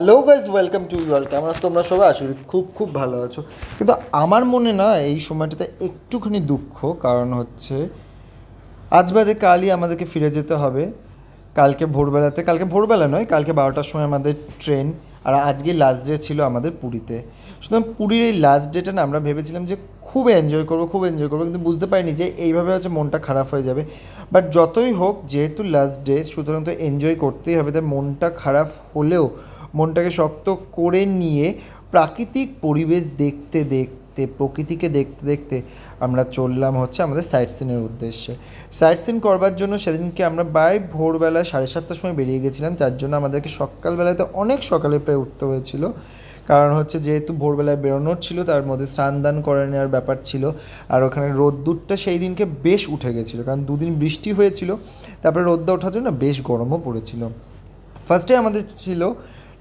Hello guys welcome to your আছো তোমরা সবাই? আছো খুব খুব ভালো আছো। কিন্তু আমার মনে না এই সময়টাতে একটুখানি দুঃখ, কারণ হচ্ছে আজ বাদে কালই আমাদেরকে ফিরে যেতে হবে। কালকে ভোরবেলাতে, কালকে ভোরবেলা নয়, কালকে বারোটার সময় আমাদের ট্রেন। আর আজকে লাস্ট ডে ছিল আমাদের পুরীতে। সুতরাং পুরীর এই লাস্ট ডেটা না আমরা ভেবেছিলাম যে খুব এনজয় করব, খুব এনজয় করব, কিন্তু বুঝতে পারিনি যে এইভাবে হচ্ছে মনটা খারাপ হয়ে যাবে। বাট যতই হোক, যেহেতু লাস্ট ডে সুতরাং তো এনজয় করতেই হবে। তাই মনটা খারাপ হলেও মনটাকে শক্ত করে নিয়ে প্রাকৃতিক পরিবেশ দেখতে দেখতে, প্রকৃতিকে দেখতে দেখতে আমরা চললাম হচ্ছে আমাদের সাইট সিনের উদ্দেশ্যে। সাইট সিন করবার জন্য সেদিনকে আমরা প্রায় ভোরবেলা সাড়ে সাতটার সময় বেরিয়ে গেছিলাম। তার জন্য আমাদেরকে সকালবেলাতে অনেক সকালে প্রায় উঠতে হয়েছিল। কারণ হচ্ছে যেহেতু ভোরবেলায় বেরোনোর ছিল, তার মধ্যে স্নান দান করে নেওয়ার ব্যাপার ছিল। আর ওখানে রোদ্দুরটা সেই দিনকে বেশ উঠে গেছিল, কারণ দুদিন বৃষ্টি হয়েছিল, তারপরে রোদ্দা ওঠার জন্য বেশ গরমও পড়েছিল। ফার্স্টে আমাদের ছিল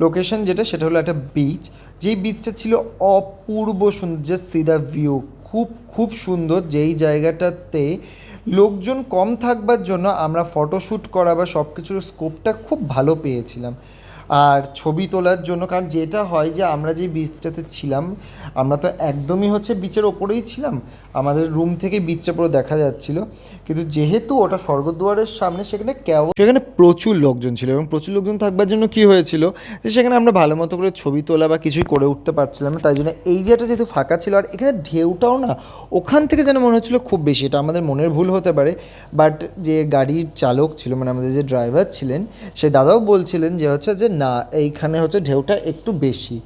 লোকেশন যেটা, সেটা হলো একটা বিচ যেই বিচটা ছিল অপূর্ব সুন্দর যে সি দ্য ভিউ খুব খুব সুন্দর। যেই জায়গাটাতে লোকজন কম থাকবার জন্য আমরা ফটোশ্যুট করা বা সব কিছুর স্কোপটা খুব ভালো পেয়েছিলাম। আর ছবি তোলার জন্য, কারণ যেটা হয় যে আমরা যে বিচটাতে ছিলাম, আমরা তো একদমই হচ্ছে বিচের ওপরেই ছিলাম। আমাদের রুম থেকে বিচটা পুরো দেখা যাচ্ছিল। কিন্তু যেহেতু ওটা স্বর্গদ্বারের সামনে, সেখানে কেউ সেখানে প্রচুর লোকজন ছিল এবং প্রচুর লোকজন থাকবার জন্য কি হয়েছিল যে সেখানে আমরা ভালো মতো করে ছবি তোলা বা কিছুই করে উঠতে পারছিলাম না। তাই জন্য এই জায়গাটা যেহেতু ফাঁকা ছিল, আর এখানে ঢেউটাও না, ওখান থেকে যেন মনে হচ্ছিল খুব বেশি। এটা আমাদের মনের ভুল হতে পারে। বাট যে গাড়ির চালক ছিল মানে আমাদের যে ড্রাইভার ছিলেন, সে দাদাও বলছিলেন যে হচ্ছে যে না, এইখানে হচ্ছে ঢেউটা একটু বেশি,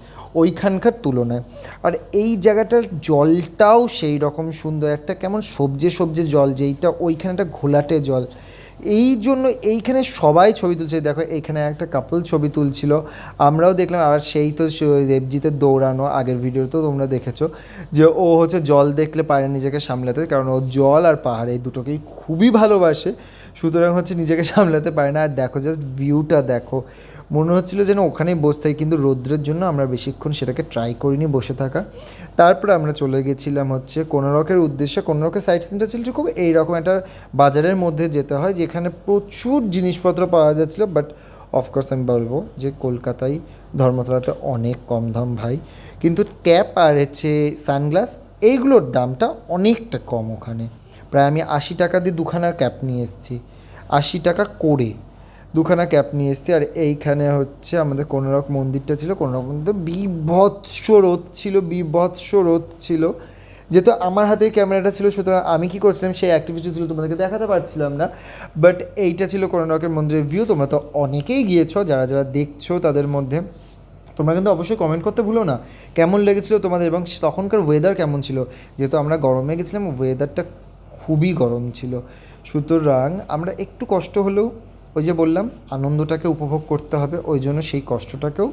ওইখানকার তুলনায়। আর এই জায়গাটার জলটাও সেই রকম সুন্দর, একটা কেমন সবজে সবজে জল, যেইটা ওইখানে একটা ঘোলাটে জল। এই জন্য এইখানে সবাই ছবি তুলছে। দেখো, এইখানে একটা কাপল ছবি তুলছিল। আমরাও দেখলাম, আর সেই তো দেবজিতের দৌড়ানো, আগের ভিডিওতেও তোমরা দেখেছ, যে ও হচ্ছে জল দেখলে পারে নিজেকে সামলাতে কারণ ও জল আর পাহাড়, এই দুটোকেই খুবই ভালোবাসে। সুতরাং হচ্ছে নিজেকে সামলাতে পারে না। আর দেখো জাস্ট ভিউটা দেখো। মনে হচ্ছিল যেন ওখানেই বসে থাকি, কিন্তু রৌদ্রের জন্য আমরা বেশিক্ষণ সেটাকে ট্রাই করিনি বসে থাকা। তারপরে আমরা চলে গেছিলাম হচ্ছে কোনোরকের উদ্দেশ্যে। কোনোরকের সাইট সিনটা ছিল খুব এইরকম একটা বাজারের মধ্যে যেতে হয়, যেখানে প্রচুর জিনিসপত্র পাওয়া যাচ্ছিল বাট অফকোর্স আমি বলব যে কলকাতায় ধর্মতলাতে অনেক কম দাম ভাই। কিন্তু ক্যাপ আর হচ্ছে সানগ্লাস এইগুলোর দামটা অনেকটা কম ওখানে। প্রায় আমি আশি টাকা দিয়ে দুখানা ক্যাপ নিয়ে এসেছি। আশি টাকা করে। দুখানা ক্যাপ নিয়ে এসেছি, আর এইখানে হচ্ছে আমাদের কোনোরক মন্দিরটা ছিল কোনোরক মন্দির বিভৎস রোদ ছিল, বিভৎস রোদ ছিল। যেহেতু আমার হাতে ক্যামেরাটা ছিল, সুতরাং আমি কী করছিলাম, সেই অ্যাক্টিভিটিসগুলো তোমাদেরকে দেখাতে পারছিলাম না। বাট এইটা ছিল কোনোরকের মন্দিরের ভিউ তোমরা তো অনেকেই গিয়েছো, যারা যারা দেখছ তাদের মধ্যে, তোমরা কিন্তু অবশ্যই কমেন্ট করতে ভুলো না। কেমন লেগেছিলো তোমাদের এবং তখনকার ওয়েদার কেমন ছিল? যেহেতু আমরা গরমে গেছিলাম ওয়েদারটা খুবই গরম ছিল। সুতরাং আমরা একটু কষ্ট হলেও ওই যে বললাম, আনন্দটাকে উপভোগ করতে হবে, ওই জন্য সেই কষ্টটাকেও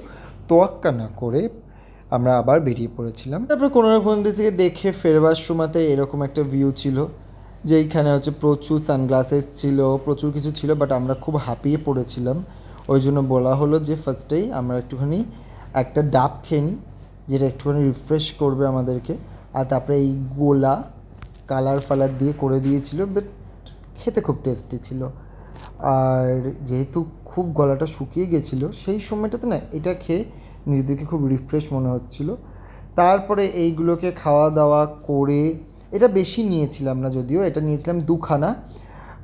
তোয়াক্কা না করে আমরা আবার বেরিয়ে পড়েছিলাম। তারপরে মন্দির থেকে দেখে ফেরবার সময়তে এরকম একটা ভিউ ছিল যে এইখানে হচ্ছে প্রচুর সানগ্লাসেস ছিল, প্রচুর কিছু ছিল বাট আমরা খুব হাঁপিয়ে পড়েছিলাম। ওই জন্য বলা হলো যে ফার্স্টেই আমরা একটুখানি একটা ডাব খেয়ে নিই, যেটা একটুখানি রিফ্রেশ করবে আমাদেরকে। আর তারপরে এই গোলা কালার ফালার দিয়ে করে দিয়েছিল বাট খেতে খুব টেস্টি ছিল। আর যেহেতু খুব গলাটা শুকিয়ে গেছিল, সেই সময়টাতে না এটা খেয়ে নিজেদেরকে খুব রিফ্রেশ মনে হচ্ছিল। তারপরে এইগুলোকে খাওয়া দাওয়া করে এটা বেশি নিয়েছিলাম না যদিও, এটা নিয়েছিলাম দুখানা।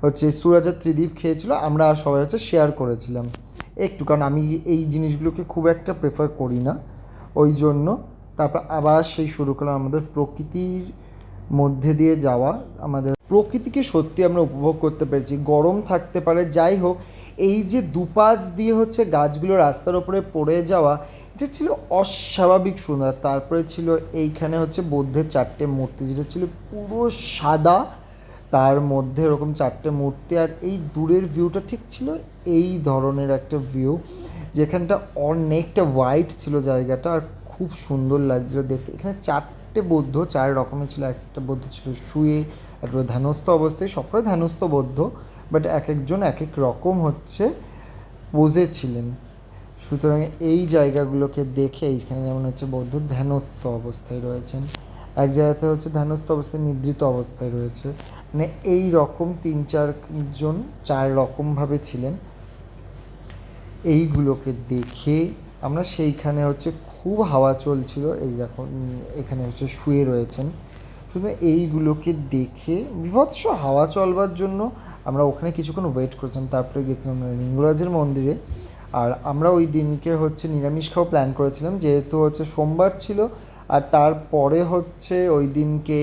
হচ্ছে সুরাজা ত্রিদীপ খেয়েছিল, আমরা সবাই হচ্ছে শেয়ার করেছিলাম। একটু, কারণ আমি এই জিনিসগুলোকে খুব একটা প্রেফার করি না। ওই জন্য তারপর আবার সেই শুরু করলাম আমাদের প্রকৃতির মধ্যে দিয়ে যাওয়া আমাদের প্রকৃতিকে সত্যি আমরা উপভোগ করতে পেরেছি। গরম থাকতে পারে, যাই হোক, এই যে দুপাশ দিয়ে হচ্ছে গাছগুলো রাস্তার ওপরে পড়ে যাওয়া, এটা ছিল অস্বাভাবিক সুন্দর। তারপরে ছিল এইখানে হচ্ছে বৌদ্ধের চারটে মূর্তি, যেটা ছিল পুরো সাদা। তার মধ্যে এরকম চারটে মূর্তি, আর এই দূরের ভিউটা ঠিক ছিল এই ধরনের একটা ভিউ, যেখানটা অনেকটা হোয়াইট ছিল জায়গাটা, আর খুব সুন্দর লাগছিল দেখতে। এখানে চারটে বৌদ্ধ, চার রকমের ছিল, একটা বৌদ্ধ ছিল শুয়ে, একটা ধ্যানস্থ অবস্থায়, সবটাই ধ্যানস্থ বৌদ্ধ বাট এক একজন এক এক রকম হচ্ছে পোজে ছিলেন সুতরাং এই জায়গাগুলোকে দেখে এইখানে যেমন হচ্ছে বৌদ্ধ ধ্যানস্থ অবস্থায় রয়েছেন, এক জায়গাতে হচ্ছে ধ্যানস্থ অবস্থায় নিদ্রিত অবস্থায় রয়েছে। মানে এই রকম তিন চারজন চার রকমভাবে ছিলেন। এইগুলোকে দেখে আমরা সেইখানে হচ্ছে খুব হাওয়া চলছিল। এই দেখো এখানে হচ্ছে শুয়ে রয়েছেন। শুধু এইগুলোকে দেখে বিভৎস হাওয়া চলবার জন্য আমরা ওখানে কিছুক্ষণ ওয়েট করেছিলাম। তারপরে গেছিলাম লিঙ্গরাজের মন্দিরে। আর আমরা ওই দিনকে হচ্ছে নিরামিষ খাওয়া প্ল্যান করেছিলাম। যেহেতু হচ্ছে সোমবার ছিল, আর তারপরে হচ্ছে ওই দিনকে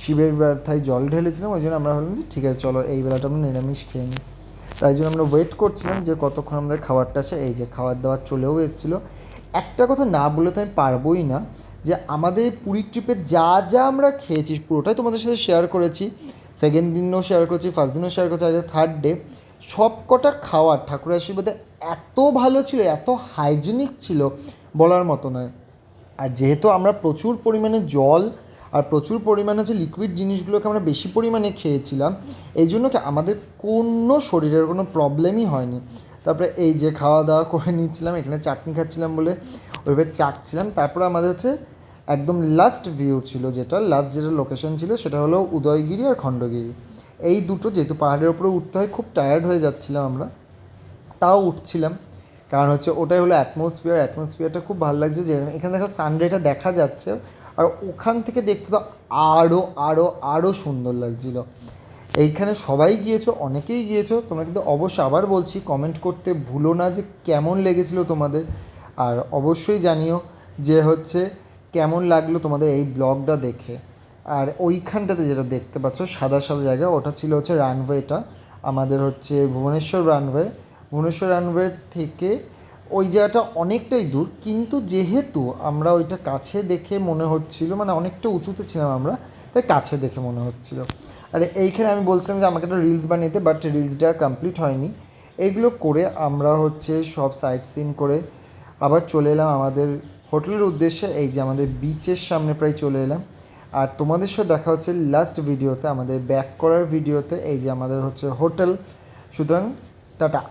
শিবের ব্যথায় জল ঢেলেছিলাম। ওই জন্য আমরা ভাবলাম যে ঠিক আছে, চলো এই বেলাটা আমরা নিরামিষ খেয়ে নিই। তাই জন্য আমরা ওয়েট করছিলাম যে কতক্ষণ আমাদের খাবারটা আসে এই যে খাবার দাবার চলেও এসেছিল। একটা কথা না বলে তো আমি পারবোই না যে আমাদের পুরী ট্রিপে যা যা আমরা খেয়েছি, পুরোটাই তোমাদের সাথে শেয়ার করেছি। সেকেন্ড দিনও শেয়ার করেছি ফার্স্ট দিনও শেয়ার করেছি, আজ থার্ড ডে সব কটা খাওয়ার ঠাকুরের আশীর্বাদে এত ভালো ছিল, এত হাইজিনিক ছিল বলার মতো নয়। আর যেহেতু আমরা প্রচুর পরিমাণে জল আর প্রচুর পরিমাণে হচ্ছে লিকুইড জিনিসগুলোকে আমরা বেশি পরিমাণে খেয়েছিলাম, এই জন্য কি আমাদের কোনো শরীরের কোনো প্রবলেমই হয়নি। তারপরে এই যে খাওয়া দাওয়া করে নিচ্ছিলাম, এখানে চাটনি খাচ্ছিলাম বলে ওইভাবে চাটছিলাম তারপরে আমাদের হচ্ছে একদম লাস্ট ভিউ ছিল যেটা লাস্ট যেটা লোকেশন ছিল সেটা হলো উদয়গিরি আর খণ্ডগিরি। এই দুটো যেহেতু পাহাড়ের ওপরে উঠতে হয়, খুব টায়ার্ড হয়ে যাচ্ছিলাম আমরা। তাও উঠছিলাম। কারণ হচ্ছে ওটাই হলো অ্যাটমসফিয়ার অ্যাটমসফিয়ারটা খুব ভালো লাগছে যে এখানে দেখো সানডেটা দেখা যাচ্ছে। আর ওখান থেকে দেখতে তো আরও আরও আরও সুন্দর লাগছিল। এইখানে সবাই গিয়েছো, অনেকেই গিয়েছো, তোমরা কিন্তু অবশ্যই আবার বলছি কমেন্ট করতে ভুলো না যে কেমন লেগেছিলো তোমাদের। আর অবশ্যই জানিও যে হচ্ছে কেমন লাগল তোমাদের এই ব্লগটা দেখে। আর ওইখানটাতে যেটা দেখতে পাচ্ছ, সাদা সাদা জায়গা, ওটা ছিল হচ্ছে রানওয়েটা আমাদের হচ্ছে ভুবনেশ্বর রানওয়ে ভুবনেশ্বর রানওয়ে থেকে ওই জায়গাটা অনেকটাই দূর, কিন্তু যেহেতু আমরা ওইটা কাছে দেখে মনে হচ্ছিল মানে অনেকটা উঁচুতে ছিলাম আমরা, তাই কাছে দেখে মনে হচ্ছিল। আর এইখানে আমি বলছিলাম যে আমাকে একটা রিলস বানিয়েতে বাট রিলসটা কমপ্লিট হয়নি। এইগুলো করে আমরা হচ্ছে সব সাইট সিন করে আবার চলে এলাম আমাদের হোটেলের উদ্দেশ্যে, এই যে আমাদের বিচের সামনে প্রায় চলে এলাম। আর তোমাদের সাথে দেখা হচ্ছে লাস্ট ভিডিওতে আমাদের ব্যাক করার ভিডিওতে এই যে আমাদের হচ্ছে হোটেল। সুতরাং, টাটা।